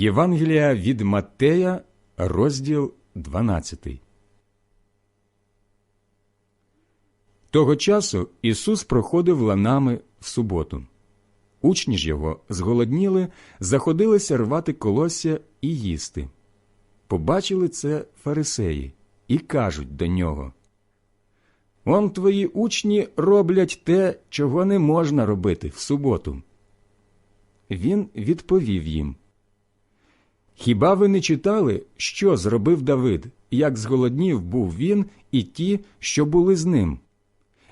Євангелія від Матея, розділ 12. Того часу Ісус проходив ланами в суботу. Учні ж його зголодніли, заходилися рвати колосся і їсти. Побачили це фарисеї і кажуть до нього Он твої учні роблять те, чого не можна робити в суботу. Він відповів їм Хіба ви не читали, що зробив Давид, як зголоднів був він і ті, що були з ним?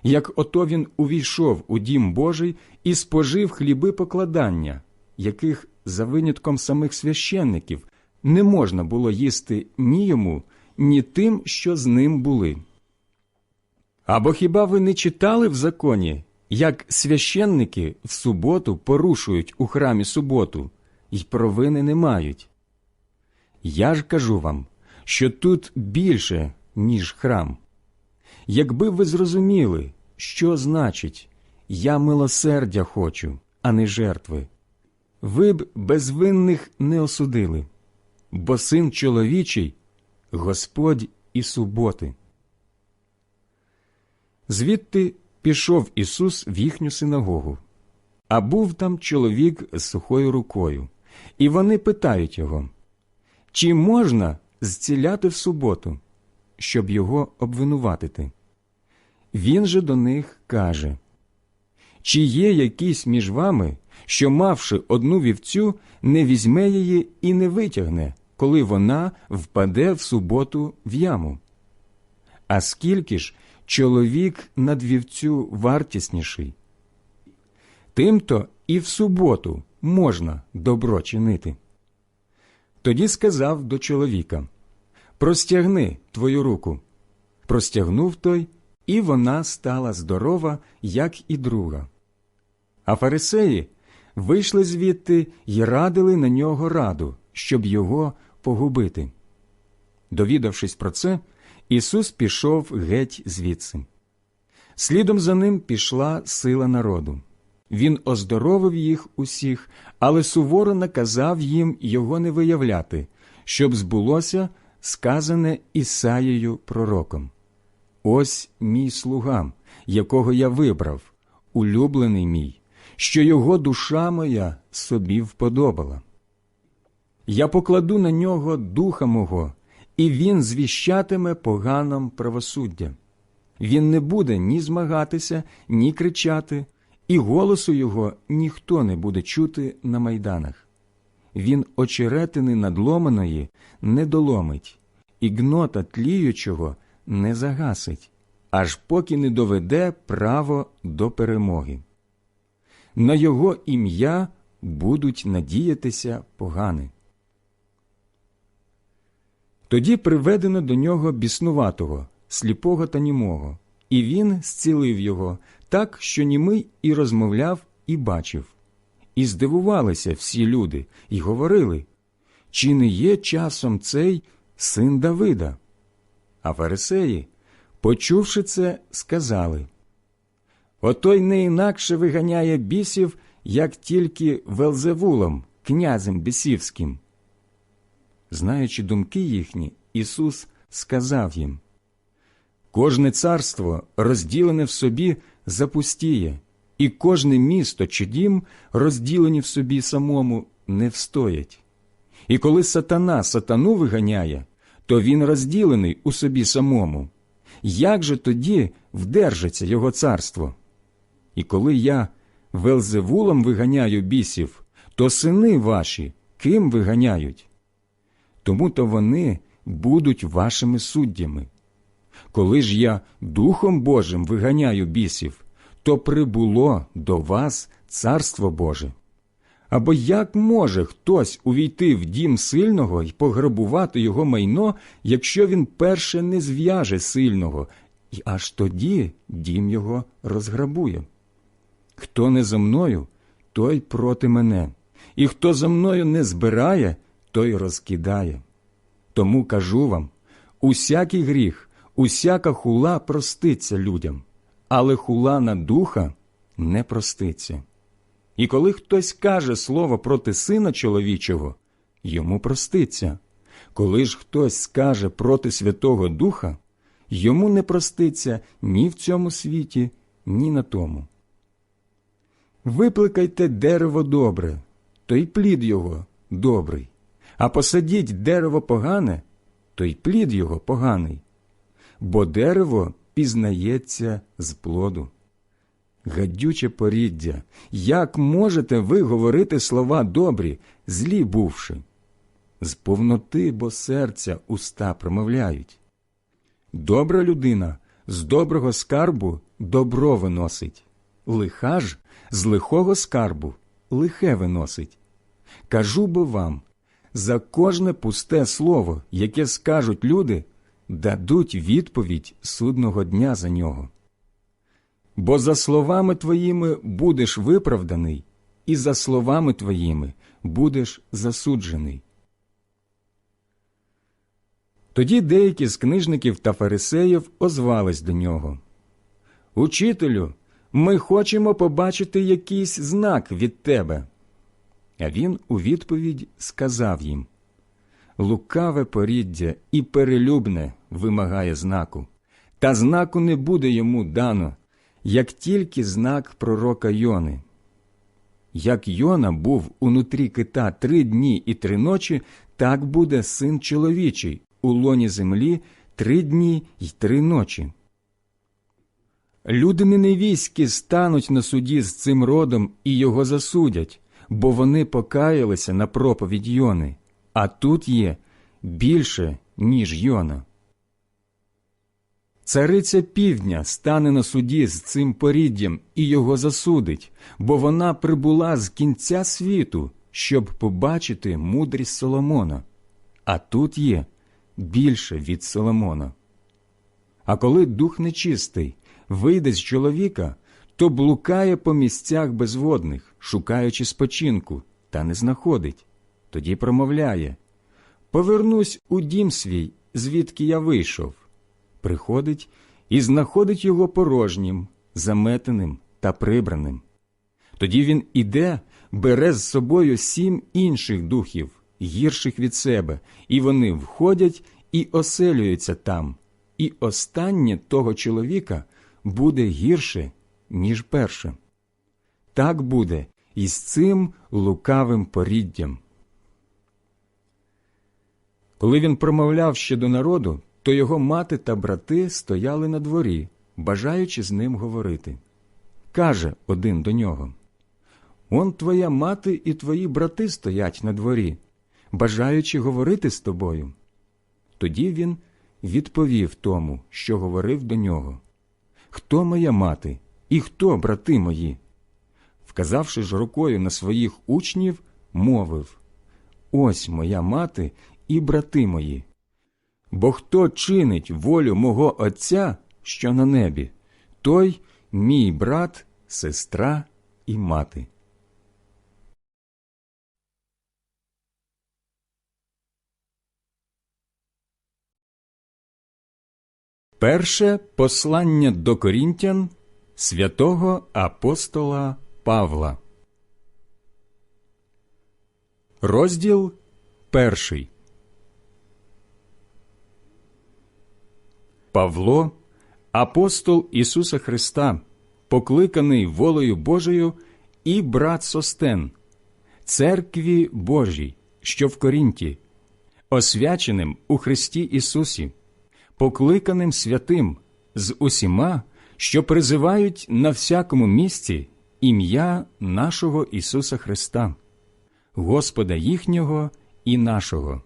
Як ото він увійшов у дім Божий і спожив хліби покладання, яких, за винятком самих священників, не можна було їсти ні йому, ні тим, що з ним були. Або хіба ви не читали в законі, як священники в суботу порушують у храмі суботу і провини не мають? Я ж кажу вам, що тут більше, ніж храм. Якби ви зрозуміли, що значить я милосердя хочу, а не жертви, ви б безвинних не осудили, бо син чоловічий Господь і суботи. Звідти пішов Ісус в їхню синагогу, а був там чоловік з сухою рукою, і вони питають його, чи можна зціляти в суботу, щоб його обвинуватити? Він же до них каже Чи є якийсь між вами, що, мавши одну вівцю, не візьме її і не витягне, коли вона впаде в суботу в яму? А скільки ж чоловік над вівцю вартісніший? Тимто і в суботу можна добро чинити. Тоді сказав до чоловіка Простягни твою руку. Простягнув той, і вона стала здорова, як і друга. А фарисеї вийшли звідти й радили на нього раду, щоб його погубити. Довідавшись про це, Ісус пішов геть звідси. Слідом за ним пішла сила народу. Він оздоровив їх усіх, але суворо наказав їм його не виявляти, щоб збулося сказане Ісаєю пророком. Ось мій слуга, якого я вибрав, улюблений мій, що його душа моя собі вподобала. Я покладу на нього духа мого, і він звіщатиме поганам правосуддя. Він не буде ні змагатися, ні кричати, і голосу його ніхто не буде чути на майданах. Він очеретини надломаної не доломить, і гнота тліючого не загасить, аж поки не доведе право до перемоги. На його ім'я будуть надіятися погани. Тоді приведено до нього біснуватого, сліпого та німого, і він зцілив його так, що німий і розмовляв, і бачив. І здивувалися всі люди, і говорили чи не є часом цей син Давида? А фарисеї, почувши це, сказали Отой не інакше виганяє бісів, як тільки Велзевулом, князем бісівським. Знаючи думки їхні, Ісус сказав їм Кожне царство, розділене в собі, запустіє, і кожне місто чи дім, розділені в собі самому, не встоять. І коли сатана сатану виганяє, то він розділений у собі самому. Як же тоді вдержиться його царство? І коли я Велзевулом виганяю бісів, то сини ваші ким виганяють? Тому то вони будуть вашими суддями. Коли ж я Духом Божим виганяю бісів, то прибуло до вас Царство Боже. Або як може хтось увійти в дім сильного і пограбувати його майно, якщо він перше не зв'яже сильного, і аж тоді дім його розграбує? Хто не за мною, той проти мене, і хто за мною не збирає, той розкидає. Тому кажу вам усякий гріх, усяка хула проститься людям, але хула на духа не проститься. І коли хтось каже слово проти сина чоловічого, йому проститься. Коли ж хтось скаже проти Святого Духа, йому не проститься ні в цьому світі, ні на тому. Випликайте дерево добре, то й плід його добрий, а посадіть дерево погане, то й плід його поганий, бо дерево пізнається з плоду. Гадюче поріддя, як можете ви говорити слова добрі, злі бувши? З повноти, бо серця уста промовляють. Добра людина з доброго скарбу добро виносить, лиха ж з лихого скарбу лихе виносить. Кажу бо вам, за кожне пусте слово, яке скажуть люди, дадуть відповідь судного дня за нього. Бо за словами твоїми будеш виправданий, і за словами твоїми будеш засуджений. Тоді деякі з книжників та фарисеїв озвались до нього. Учителю, ми хочемо побачити якийсь знак від тебе. А він у відповідь сказав їм Лукаве поріддя і перелюбне вимагає знаку, та знаку не буде йому дано, як тільки знак пророка Йони. Як Йона був унутрі кита три дні і три ночі, так буде син чоловічий у лоні землі три дні й три ночі. Люди неневійські стануть на суді з цим родом і його засудять, бо вони покаялися на проповідь Йони, а тут є більше, ніж Йона. Цариця півдня стане на суді з цим поріддям і його засудить, бо вона прибула з кінця світу, щоб побачити мудрість Соломона. А тут є більше від Соломона. А коли дух нечистий вийде з чоловіка, то блукає по місцях безводних, шукаючи спочинку, та не знаходить. Тоді промовляє Повернусь у дім свій, звідки я вийшов. Приходить і знаходить його порожнім, заметеним та прибраним. Тоді він іде, бере з собою сім інших духів, гірших від себе, і вони входять і оселюються там, і останнє того чоловіка буде гірше, ніж перше. Так буде і з цим лукавим поріддям. Коли він промовляв ще до народу, то його мати та брати стояли на дворі, бажаючи з ним говорити. Каже один до нього Он твоя мати і твої брати стоять на дворі, бажаючи говорити з тобою. Тоді він відповів тому, що говорив до нього Хто моя мати і хто брати мої? Вказавши ж рукою на своїх учнів, мовив Ось моя мати і брати мої. Бо хто чинить волю мого Отця, що на небі, той мій брат, сестра і мати. Перше послання до корінтян святого апостола Павла. Розділ перший. Павло, апостол Ісуса Христа, покликаний волею Божою, і брат Состен, церкві Божій, що в Корінті, освяченим у Христі Ісусі, покликаним святим з усіма, що призивають на всякому місці ім'я нашого Ісуса Христа, Господа їхнього і нашого.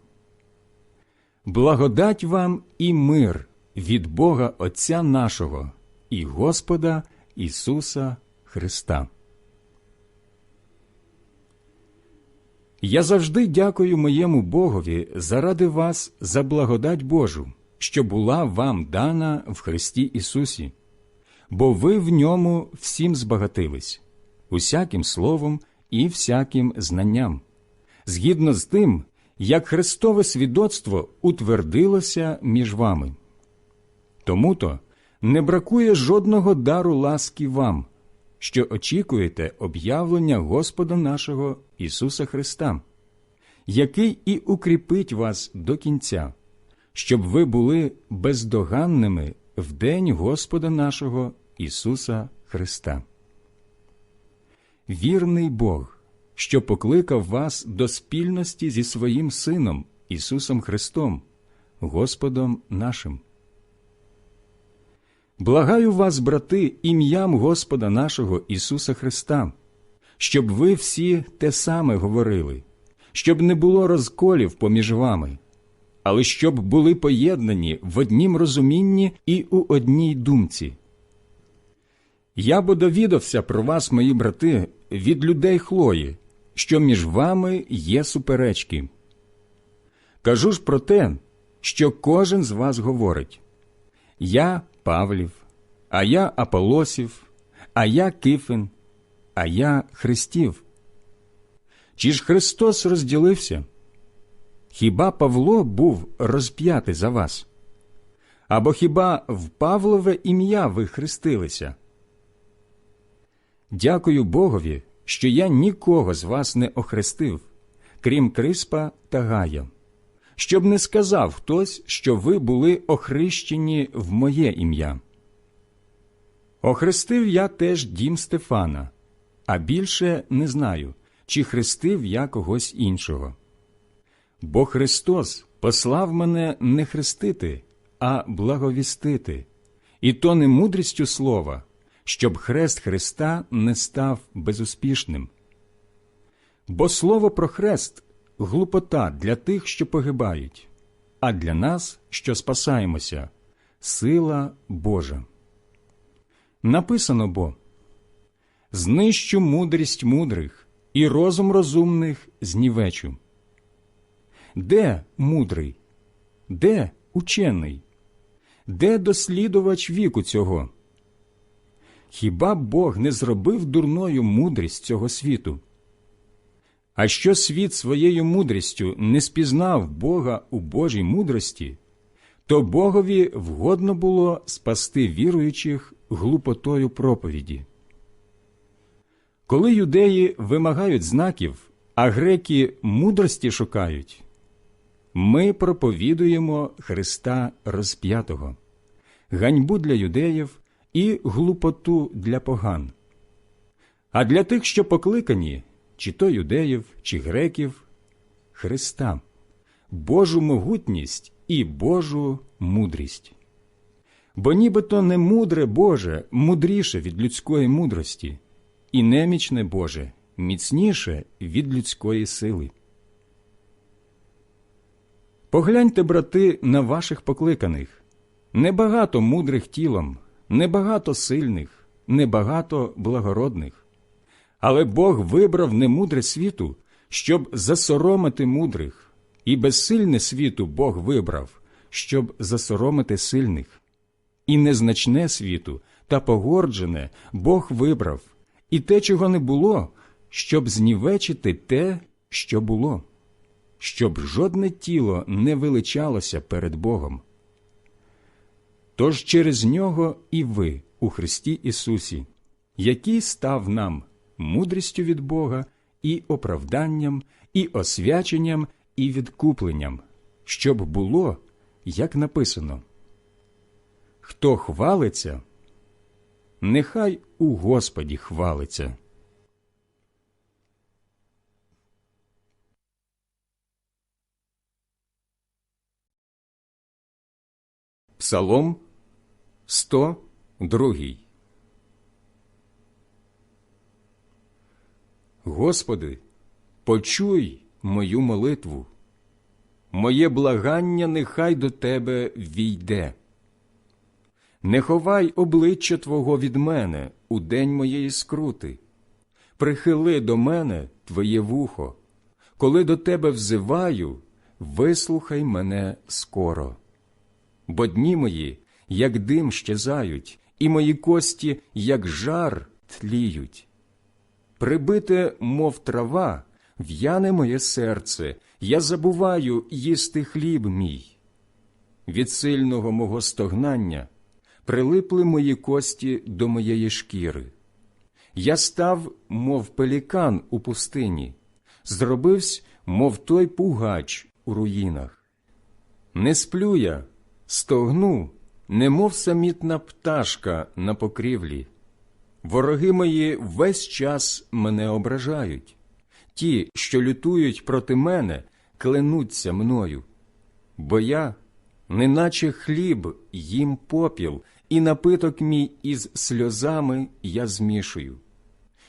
Благодать вам і мир від Бога Отця нашого і Господа Ісуса Христа. Я завжди дякую моєму Богові заради вас за благодать Божу, що була вам дана в Христі Ісусі, бо ви в ньому всім збагатились, усяким словом і всяким знанням, згідно з тим, як Христове свідоцтво утвердилося між вами. Тому то не бракує жодного дару ласки вам, що очікуєте об'явлення Господа нашого Ісуса Христа, який і укріпить вас до кінця, щоб ви були бездоганними в день Господа нашого Ісуса Христа. Вірний Бог, що покликав вас до спільності зі своїм Сином Ісусом Христом, Господом нашим. Благаю вас, брати, ім'ям Господа нашого Ісуса Христа, щоб ви всі те саме говорили, щоб не було розколів поміж вами, але щоб були поєднані в однім розумінні і у одній думці. Я бо довідався про вас, мої брати, від людей Хлої, що між вами є суперечки. Кажу ж про те, що кожен з вас говорить Я Павлів, а я Аполосів, а я Кифин, а я Христів. Чи ж Христос розділився? Хіба Павло був розп'ятий за вас? Або хіба в Павлове ім'я ви хрестилися? Дякую Богові, що я нікого з вас не охрестив, крім Криспа та Гая, щоб не сказав хтось, що ви були охрещені в моє ім'я. Охрестив я теж дім Стефана, а більше не знаю, чи хрестив я когось іншого. Бо Христос послав мене не хрестити, а благовістити, і то не мудрістю слова, щоб хрест Христа не став безуспішним. Бо слово про хрест глупота для тих, що погибають, а для нас, що спасаємося, сила Божа. Написано бо знищу мудрість мудрих і розум розумних знівечу. Де мудрий? Де учений? Де дослідувач віку цього? Хіба Бог не зробив дурною мудрість цього світу? А що світ своєю мудрістю не спізнав Бога у Божій мудрості, то Богові вгодно було спасти віруючих глупотою проповіді. Коли юдеї вимагають знаків, а греки мудрості шукають, ми проповідуємо Христа розп'ятого, ганьбу для юдеїв і глупоту для поган. А для тих, що покликані, чи то юдеїв, чи греків, Христа, Божу могутність і Божу мудрість. Бо нібито не мудре Боже мудріше від людської мудрості, і немічне Боже міцніше від людської сили. Погляньте, брати, на ваших покликаних небагато мудрих тілом, небагато сильних, небагато благородних. Але Бог вибрав немудре світу, щоб засоромити мудрих, і безсильне світу Бог вибрав, щоб засоромити сильних. І незначне світу та погорджене Бог вибрав, і те, чого не було, щоб знівечити те, що було, щоб жодне тіло не величалося перед Богом. Тож через нього і ви у Христі Ісусі, який став нам мудрістю від Бога і оправданням, і освяченням, і відкупленням, щоб було, як написано. Хто хвалиться, нехай у Господі хвалиться. Псалом 102 Господи, почуй мою молитву, моє благання нехай до Тебе війде. Не ховай обличчя Твого від мене у день моєї скрути, прихили до мене Твоє вухо, коли до Тебе взиваю, вислухай мене скоро. Бо дні мої, як дим щезають, і мої кості, як жар, тліють. Прибите, мов трава, в'яне моє серце, я забуваю їсти хліб мій. Від сильного мого стогнання прилипли мої кості до моєї шкіри. Я став, мов пелікан у пустині, зробивсь, мов той пугач у руїнах. Не сплю я, стогну, немов самітна пташка на покрівлі. Вороги мої весь час мене ображають. Ті, що лютують проти мене, кленуться мною. Бо я, неначе хліб, їм попіл, і напиток мій із сльозами я змішую.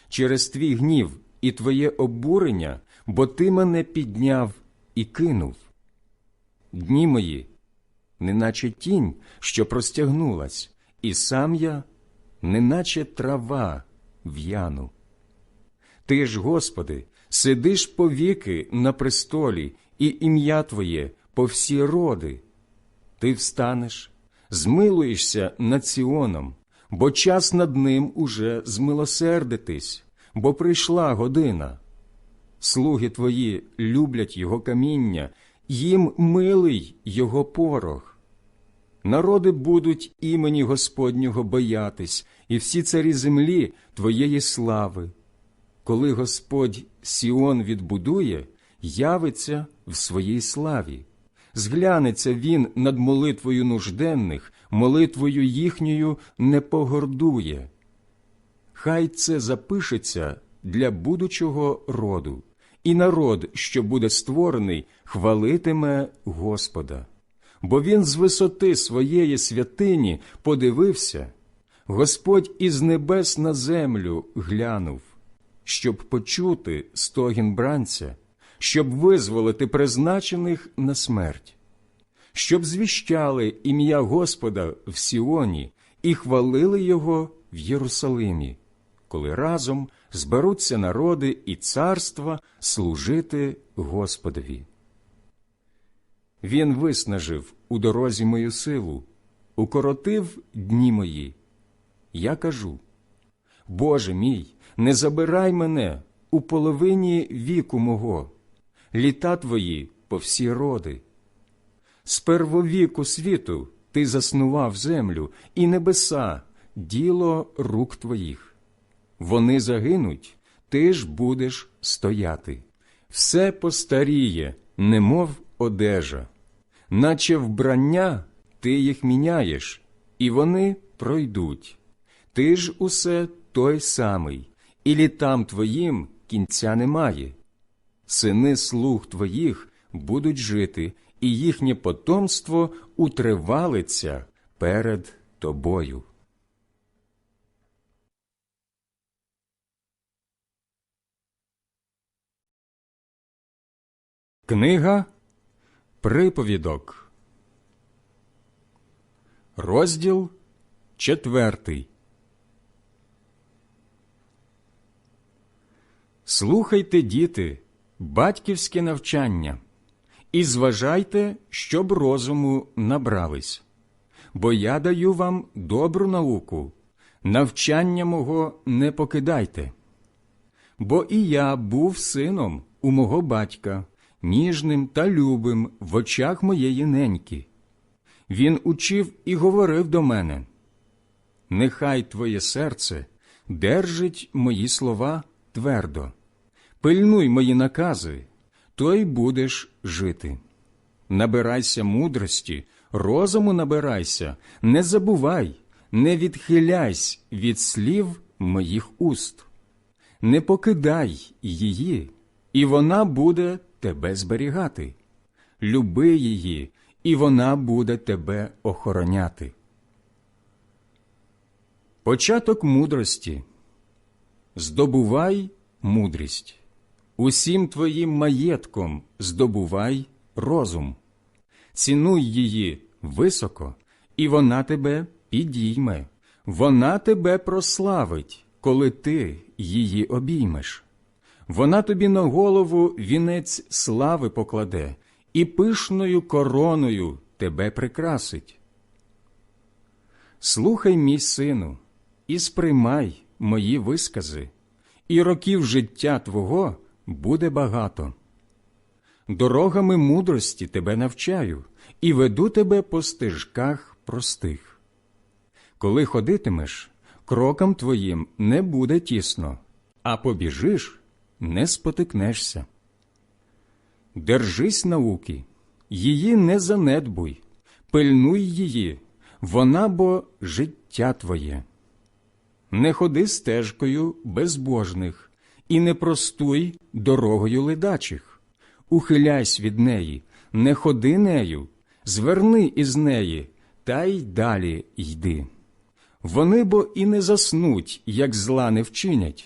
Через твій гнів і твоє обурення, бо ти мене підняв і кинув. Дні мої, неначе тінь, що простягнулась, і сам я, неначе трава в'яну. Ти ж, Господи, сидиш повіки на престолі, і ім'я Твоє по всі роди. Ти встанеш, змилуєшся над Сіоном, бо час над ним уже змилосердитись, бо прийшла година. Слуги твої люблять його каміння, їм милий його порох. Народи будуть імені Господнього боятись, і всі царі землі твоєї слави. Коли Господь Сіон відбудує, явиться в своїй славі. Зглянеться він над молитвою нужденних, молитвою їхньою не погордує. Хай це запишеться для будучого роду, і народ, що буде створений, хвалитиме Господа. Бо він з висоти своєї святині подивився, Господь із небес на землю глянув, щоб почути стогін бранця, щоб визволити призначених на смерть, щоб звіщали ім'я Господа в Сіоні і хвалили його в Єрусалимі, коли разом зберуться народи і царства служити Господові. Він виснажив у дорозі мою силу, укоротив дні мої. Я кажу Боже мій, не забирай мене у половині віку мого, літа твої по всі роди. З первовіку світу ти заснував землю і небеса, діло рук твоїх. Вони загинуть, ти ж будеш стояти. Все постаріє, немов одежа, наче вбрання ти їх міняєш, і вони пройдуть. Ти ж усе той самий, і літам твоїм кінця немає. Сини слуг твоїх будуть жити, і їхнє потомство утривалиться перед тобою. Книга Приповідок, розділ четвертий. Слухайте, діти, батьківське навчання, і зважайте, щоб розуму набрались, бо я даю вам добру науку, навчання мого не покидайте. Бо і я був сином у мого батька, ніжним та любим в очах моєї неньки. Він учив і говорив до мене. Нехай твоє серце держить мої слова твердо, пильнуй мої накази, то й будеш жити. Набирайся мудрості, розуму набирайся, не забувай, не відхиляйся від слів моїх уст, не покидай її, і вона буде тебе зберігати. Люби її, і вона буде тебе охороняти. Початок мудрості здобувай мудрість, усім твоїм маєтком здобувай розум, цінуй її високо, і вона тебе підійме, вона тебе прославить, коли ти її обіймеш. Вона тобі на голову вінець слави покладе і пишною короною тебе прикрасить. Слухай, мій сину, і сприймай мої вискази, і років життя твого буде багато. Дорогами мудрості тебе навчаю і веду тебе по стежках простих. Коли ходитимеш, крокам твоїм не буде тісно, а побіжиш не спотикнешся. держись науки, її не занедбуй, пильнуй її, вона бо життя твоє. Не ходи стежкою безбожних і не простуй дорогою ледачих. Ухиляйсь від неї, не ходи нею, зверни із неї, та й далі йди. Вони бо і не заснуть, як зла не вчинять,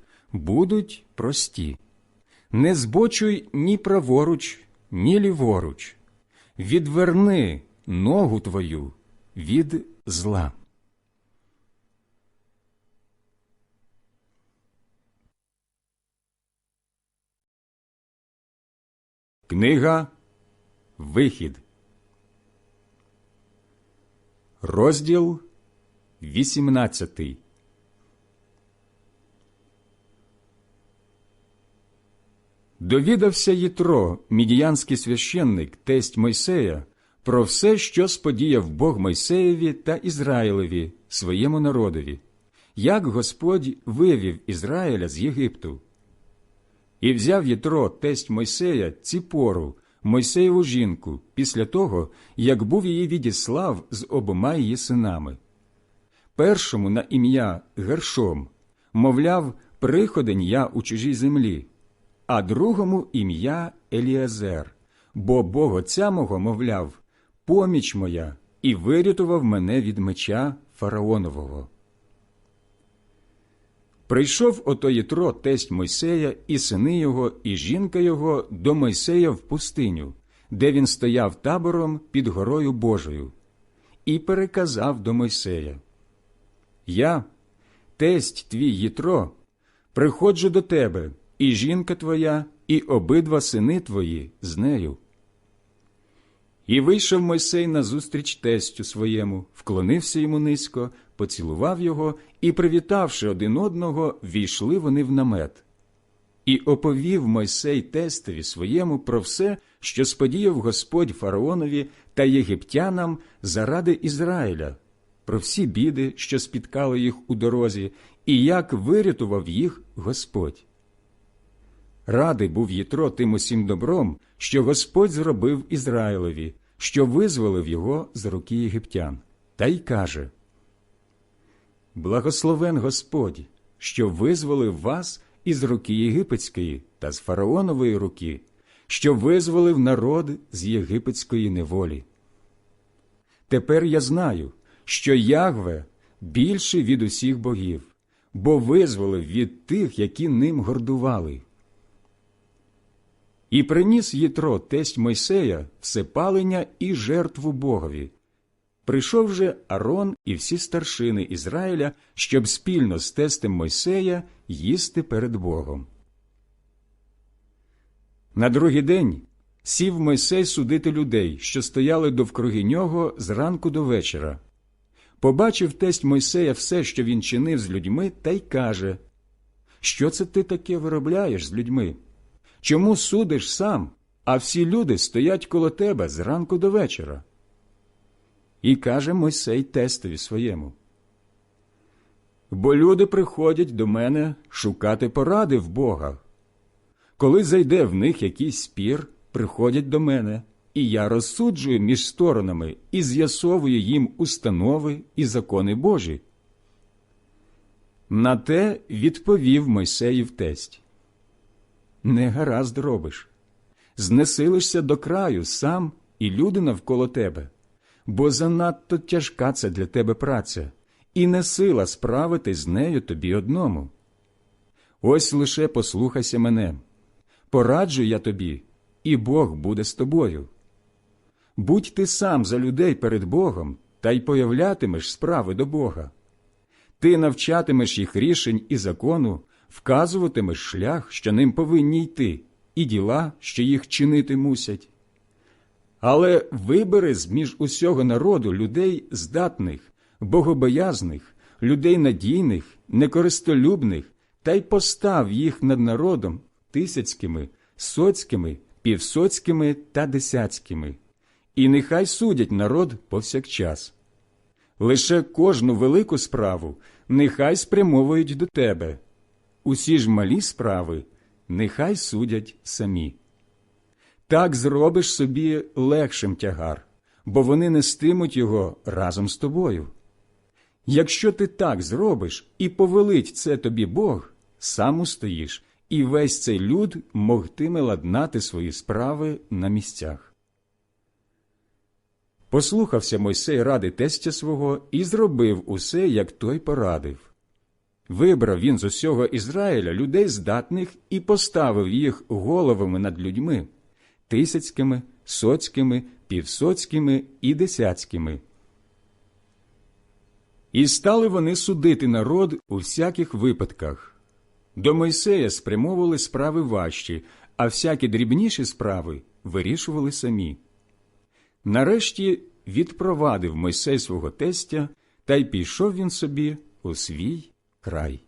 будуть прості. Не збочуй ні праворуч, ні ліворуч. Відверни ногу твою від зла. Книга Вихід. Розділ 18 Довідався Єтро, мідіянський священник, тесть Мойсея, про все, що сподіяв Бог Мойсеєві та Ізраїлеві, своєму народові, як Господь вивів Ізраїля з Єгипту. І взяв Єтро, тесть Мойсея, ціпору, Мойсеєву жінку, після того, як був її відіслав з обома її синами. Першому на ім'я Гершом, мовляв, приходень я у чужій землі, а другому ім'я Еліазер, бо Бог отця мого, мовляв, поміч моя, і вирятував мене від меча фараонового. Прийшов ото Єтро, тесть Мойсея, і сини його, і жінка його до Мойсея в пустиню, де він стояв табором під горою Божою, і переказав до Мойсея: Я, тесть твій Єтро, приходжу до тебе, і жінка твоя, і обидва сини твої з нею. І вийшов Мойсей назустріч тестю своєму, вклонився йому низько, поцілував його і, привітавши один одного, війшли вони в намет. І оповів Мойсей тестові своєму про все, що сподіяв Господь фараонові та єгиптянам заради Ізраїля, про всі біди, що спіткали їх у дорозі, і як вирятував їх Господь. Радий був Єтро тим усім добром, що Господь зробив Ізраїлові, що визволив його з руки єгиптян, та й каже Благословен Господь, що визволив вас із руки єгипетської та з фараонової руки, що визволив народ з єгипетської неволі. Тепер я знаю, що Ягве більший від усіх богів, бо визволив від тих, які ним гордували. І приніс Єтро тесть Мойсея всепалення і жертву Богові. Прийшов же Арон і всі старшини Ізраїля, щоб спільно з тестем Мойсея їсти перед Богом. На другий день сів Мойсей судити людей, що стояли довкруги нього з ранку до вечора. Побачив тесть Мойсея все, що він чинив з людьми, та й каже Що це ти таке виробляєш з людьми? Чому судиш сам, а всі люди стоять коло тебе зранку до вечора. І каже Мойсей тестові своєму. Бо люди приходять до мене шукати поради в Бога. Коли зайде в них якийсь спір, приходять до мене, і я розсуджую між сторонами і з'ясовую їм установи і закони Божі. На те відповів Мойсеїв тесть. Не гаразд робиш. Знесилишся до краю сам і люди навколо тебе, бо занадто тяжка це для тебе праця, і не сила справити з нею тобі одному. Ось лише послухайся мене, пораджу я тобі, і Бог буде з тобою. Будь ти сам за людей перед Богом та й появлятимеш справи до Бога. Ти навчатимеш їх рішень і закону, вказуватимеш шлях, що ним повинні йти, і діла, що їх чинити мусять. Але вибери з між усього народу людей здатних, богобоязних, людей надійних, некористолюбних, та й постав їх над народом тисяцькими, соцькими, півсоцькими та десяцькими, і нехай судять народ повсякчас. Лише кожну велику справу нехай спрямовують до тебе. Усі ж малі справи нехай судять самі. Так зробиш собі легшим тягар, бо вони нестимуть його разом з тобою. Якщо ти так зробиш і повелить це тобі Бог, сам устоїш, і весь цей люд могтиме ладнати свої справи на місцях. Послухався Мойсей ради тестя свого і зробив усе, як той порадив. Вибрав він з усього Ізраїля людей здатних і поставив їх головами над людьми тисяцькими, соцькими, півсоцькими і десяцькими. І стали вони судити народ у всяких випадках. До Мойсея спрямовували справи важчі, а всякі дрібніші справи вирішували самі. Нарешті відпровадив Мойсей свого тестя, та й пішов він собі у свій край.